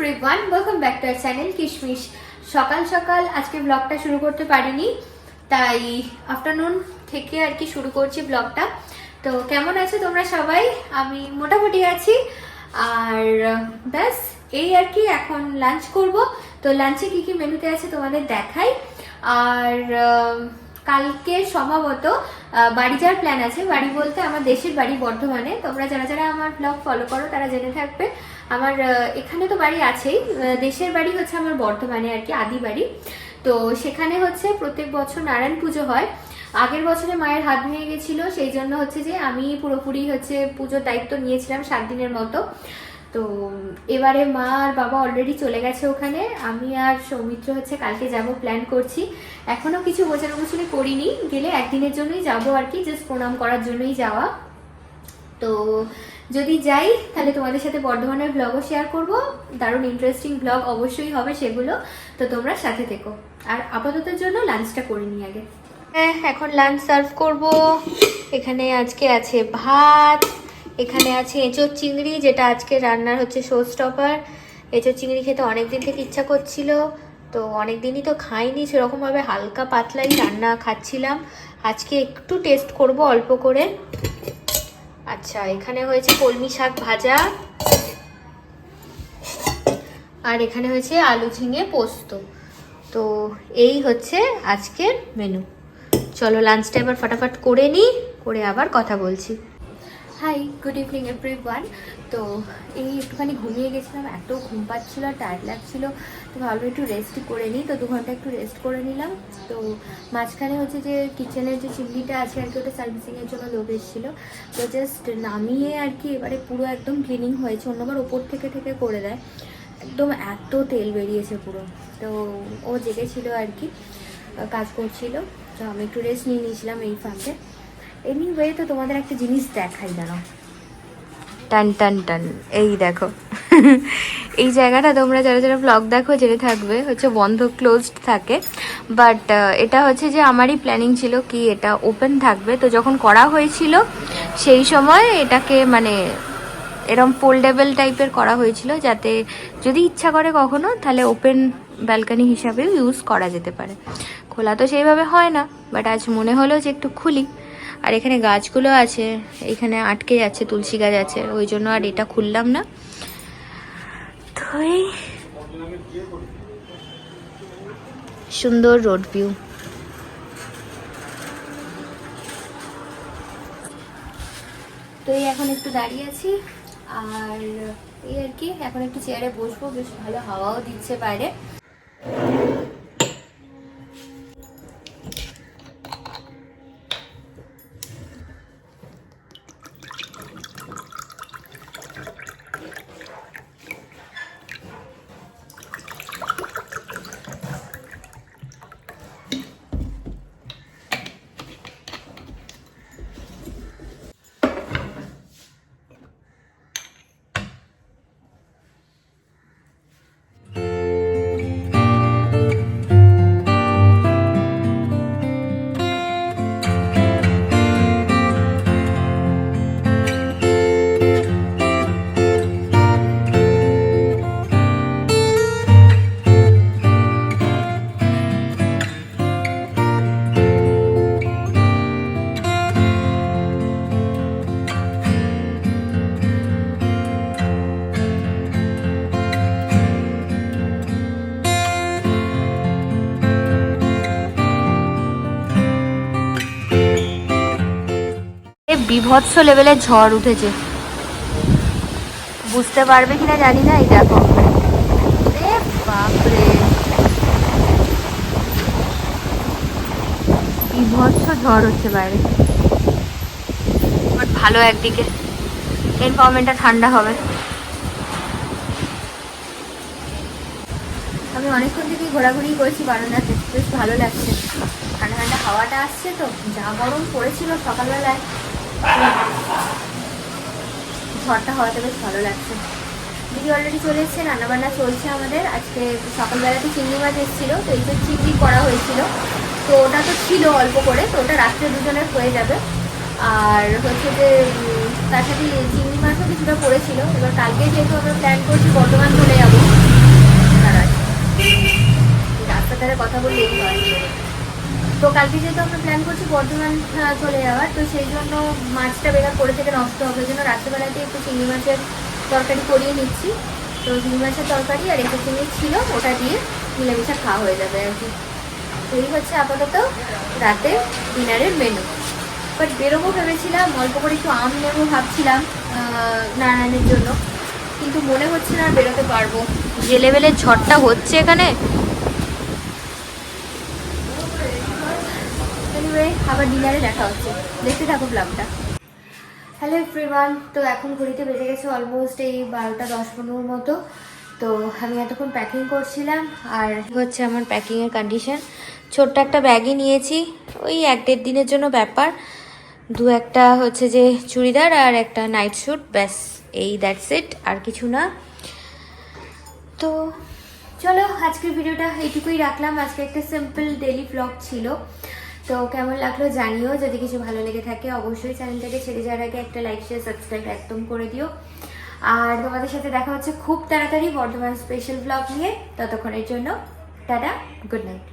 Everyone welcome back to our channel Kishmish সকাল সকাল আজকে ব্লগটা শুরু করতে পারিনি, তাই আফটারনুন থেকে আর কি শুরু করছি ব্লগটা তো কেমন আছো তোমরা সবাই? আমি মোটামুটি আছি, আর ব্যাস, এই আর কি এখন লাঞ্চ করব। তো লাঞ্চে কি কি মেনুতে আছে তোমাদের দেখাই। আর কালকে সম্ভবত বাড়ি যাওয়ার প্ল্যান আছে। বাড়ি বলতে আমার দেশের বাড়ি বর্ধমানে। তোমরা যারা যারা আমার ব্লগ ফলো করো, তারা জেনে থাকবে। আমার এখানে তো বাড়ি আছেই। দেশের বাড়ি হচ্ছে আমার বর্ধমানে আর কি, আদি বাড়ি। তো সেখানে হচ্ছে প্রত্যেক বছর নারায়ণ পুজো হয়। আগের বছরে মায়ের হাত ভেঙে গেছিল, সেই জন্য হচ্ছে যে আমি পুরোপুরি হচ্ছে পুজোর দায়িত্ব নিয়েছিলাম সাত দিনের মতো। তো এবারে মা আর বাবা অলরেডি চলে গেছে ওখানে। আমি আর সৌমিত্র হচ্ছে কালকে যাব প্ল্যান করছি। এখনও কিছু গোছানো গোছানি করিনি। গেলে একদিনের জন্যই যাব আর কি জাস্ট প্রণাম করার জন্যই যাওয়া। তো যদি যাই, তাহলে তোমাদের সাথে বর্ধমানের ব্লগও শেয়ার করব। দারুণ ইন্টারেস্টিং ব্লগ অবশ্যই হবে সেগুলো। তো তোমরা সাথে থেকো। আর আপাততের জন্য লাঞ্চটা করে নিই আগে। হ্যাঁ এখন লাঞ্চ সার্ভ করব। এখানে আজকে আছে ভাত, এখানে আছে এঁচোর চিংড়ি, যেটা আজকে রান্নার হচ্ছে শো স্টপার এঁচোর চিংড়ি খেতে অনেক দিন থেকে ইচ্ছা করছিল, তো অনেক দিনই তো খাইনি। সেরকমভাবে হালকা পাতলাই রান্না খাচ্ছিলাম। আজকে একটু টেস্ট করব অল্প করে। আচ্ছা এখানে হয়েছে কলমি শাক ভাজা। আর এখানে হয়েছে আলু ঝিঙে পোস্ত। তো এই হচ্ছে আজকের মেনু চলো লাঞ্চটা এবার ফটাফট করে নিই, করে আবার কথা বলছি। হাই গুড ইভিনিং এভরিওয়ান তো এই একটুখানি ঘুমিয়ে গেছিলাম, এত ঘুম পাচ্ছিল টায়ার্ড লাগছিল। তো ভাবলাম একটু রেস্ট করে নিই। তো দু ঘণ্টা একটু রেস্ট করে নিলাম। তো মাঝখানে হচ্ছে যে কিচেনের যে চিমনিটা আছে আর কি, ওটা সার্ভিসিংয়ের জন্য লোক এসেছিল। তো জাস্ট নামিয়ে আর কি এবারে পুরো একদম ক্লিনিং হয়েছে। অন্যবার ওপর থেকে থেকে করে দেয়। একদম এত তেল বেরিয়েছে পুরো। তো ও জেগেছিল আর কি, কাজ করছিল। তো আমি একটু রেস্ট নিয়ে নিয়েছিলাম এই ফাঁকে। এনিওয়ে তো তোমাদের একটা জিনিস দেখাই দাঁড়াও। টান টান টান। এই দেখো। এই জায়গাটা তোমরা যারা যারা ব্লগ দেখো, জেনে থাকবে, হচ্ছে বন্ধ ক্লোজড থাকে। বাট এটা হচ্ছে যে আমারই প্ল্যানিং ছিল কি এটা ওপেন থাকবে। তো যখন করা হয়েছিল, সেই সময় এটাকে মানে এরম ফোল্ডেবল টাইপের করা হয়েছিল, যাতে যদি ইচ্ছা করে কখনো, তাহলে ওপেন ব্যালকানি হিসাবেও ইউজ করা যেতে পারে। খোলা তো সেইভাবে হয় না বাট আজ মনে হলো যে একটু খুলি। আর এখানে গাছগুলো আছে, এখানে আটকে যাচ্ছে, তুলসী গাছ আছে, ওই জন্য আর এটা খুললাম না। এই সুন্দর রোড ভিউ তো এই এখন একটু দাঁড়িয়ে আছি, আর এই আর কি, এখন একটু চেয়ারে বসবো, বেশ ভালো হাওয়াও দিচ্ছে বাইরে। বিভৎস লেভেলের ঝড় উঠেছে। বুঝতে পারবে কিনা জানি না, এই দেখো। বাপরে। বিভৎস ঝড় হচ্ছে বাইরে। ভালো একদিকে। এনভারনমেন্টটা ঠান্ডা হবে। আমি অনেকক্ষণ থেকেই ঘোরাঘুরি করছি বারান্দাতে বেশ ভালো লাগছে। ঠান্ডা ঠান্ডা হাওয়াটা আসছে তো। যা গরম পড়েছিল সকালবেলায়। ঝড়টা হওয়াতে বেশ ভালো লাগছে। দিদি অলরেডি চলে এসছে, রান্নাবান্না চলছে আমাদের। আজকে সকালবেলাতে চিংড়ি মাছ এসেছিল, তো এই যে চিংড়ি করা হয়েছিল। তো ওটা তো ছিল অল্প করে, তো ওটা রাত্রে দুজনের হয়ে যাবে। আর হচ্ছে যে তার সাথে চিংড়ি মাছও কিছুটা পড়েছিল। এবার কালকে যেহেতু আমরা প্ল্যান করছি, বর্ধমান চলে যাব। রাস্তার ধারে কথা বললেই হয়। তো কালকে যেহেতু আমরা প্ল্যান করছি বর্ধমান চলে যাওয়ার, তো সেই জন্য মাছটা বেকার করে থেকে নষ্ট হবে। জন্য রাত্রেবেলাতে একটু চিংড়ি মাছের তরকারি করিয়ে নিচ্ছি। তো চিংড়ি মাছের তরকারি আর একটু চিংড়ি ছিল, ওটা দিয়ে মিলেমিশে খাওয়া হয়ে যাবে আর কি। এই হচ্ছে আপাতত রাতে ডিনারের মেনু বাট বেরোবো ভেবেছিলাম, অল্প করে একটু আম নেব ভাবছিলাম নারায়ণের জন্য। কিন্তু মনে হচ্ছে না বেরোতে পারব। যে লেভেলের ঝড়টা হচ্ছে এখানে এনিওয়ে আবার ডিনারে দেখা হচ্ছে। দেখতে থাকো ব্লগটা হ্যালো এভরিওয়ান তো এখন ঘড়িতে বেজে গেছে অলমোস্ট এই বারোটা দশ পনেরোর মতো। তো আমি এতক্ষণ প্যাকিং করছিলাম আর হচ্ছে আমার প্যাকিংয়ের কন্ডিশন ছোট্ট একটা ব্যাগই নিয়েছি। ওই এক দেড় দিনের জন্য ব্যাপার। দু একটা হচ্ছে যে চুড়িদার আর একটা নাইট স্যুট ব্যাস এই দ্যাটস ইট আর কিছু না। তো চলো আজকের ভিডিওটা এইটুকুই রাখলাম। আজকে একটা সিম্পল ডেলি ব্লগ ছিল। তো কেমন লাগল জানিও। যদি কিছু ভালো লেগে থাকে, অবশ্যই চ্যানেলটাকে ছেড়ে যাওয়ার আগে একটা লাইক শেয়ার সাবস্ক্রাইব একদম করে দিও। আর তোমাদের সাথে দেখা হচ্ছে খুব তাড়াতাড়ি বর্ধমান স্পেশাল ব্লগ নিয়ে। ততক্ষণের জন্য, টাটা গুড নাইট